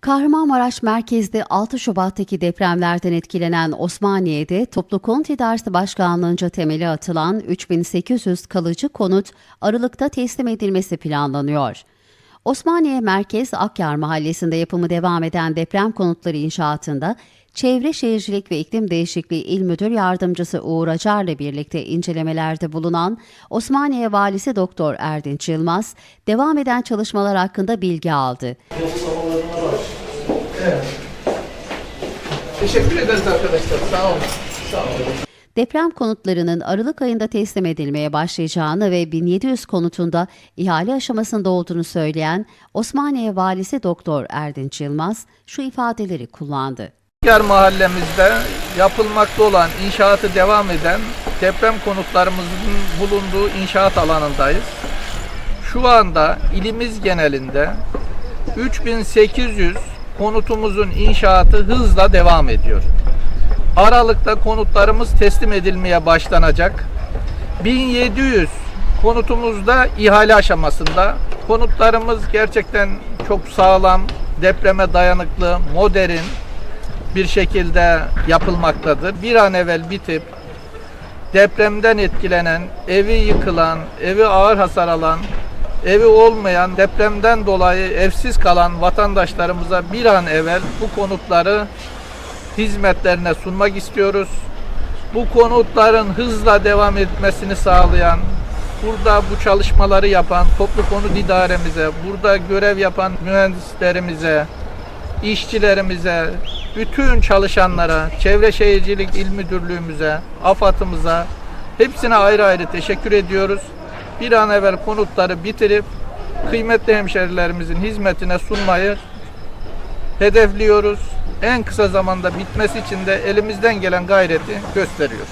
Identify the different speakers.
Speaker 1: Kahramanmaraş merkezde 6 Şubat'taki depremlerden etkilenen Osmaniye'de Toplu Konut İdaresi Başkanlığı'nca temeli atılan 3800 kalıcı konut Aralık'ta teslim edilmesi planlanıyor. Osmaniye Merkez Akyar Mahallesi'nde yapımı devam eden deprem konutları inşaatında Çevre Şehircilik ve İklim Değişikliği İl Müdür Yardımcısı Uğur Acar'la birlikte incelemelerde bulunan Osmaniye Valisi Doktor Erdinç Yılmaz, devam eden çalışmalar hakkında bilgi aldı.
Speaker 2: Teşekkür ederiz arkadaşlar. Sağ olun. Sağ olun.
Speaker 1: Deprem konutlarının Aralık ayında teslim edilmeye başlayacağını ve 1700 konutunda ihale aşamasında olduğunu söyleyen Osmaniye Valisi Doktor Erdinç Yılmaz şu ifadeleri kullandı.
Speaker 2: Yer mahallemizde yapılmakta olan inşaatı devam eden deprem konutlarımızın bulunduğu inşaat alanındayız. Şu anda ilimiz genelinde 3800 konutumuzun inşaatı hızla devam ediyor. Aralıkta konutlarımız teslim edilmeye başlanacak. 1700 konutumuzda ihale aşamasında. Konutlarımız gerçekten çok sağlam, depreme dayanıklı, modern bir şekilde yapılmaktadır. Bir an evvel bitip depremden etkilenen, evi yıkılan, evi ağır hasar alan, evi olmayan, depremden dolayı evsiz kalan vatandaşlarımıza bir an evvel bu konutları hizmetlerine sunmak istiyoruz. Bu konutların hızla devam etmesini sağlayan, burada bu çalışmaları yapan toplu konut idaremize, burada görev yapan mühendislerimize, işçilerimize, bütün çalışanlara, Çevre Şehircilik İl Müdürlüğümüze, AFAD'ımıza hepsine ayrı ayrı teşekkür ediyoruz bir an evvel konutları bitirip kıymetli hemşerilerimizin hizmetine sunmayı hedefliyoruz. En kısa zamanda bitmesi için de elimizden gelen gayreti gösteriyoruz.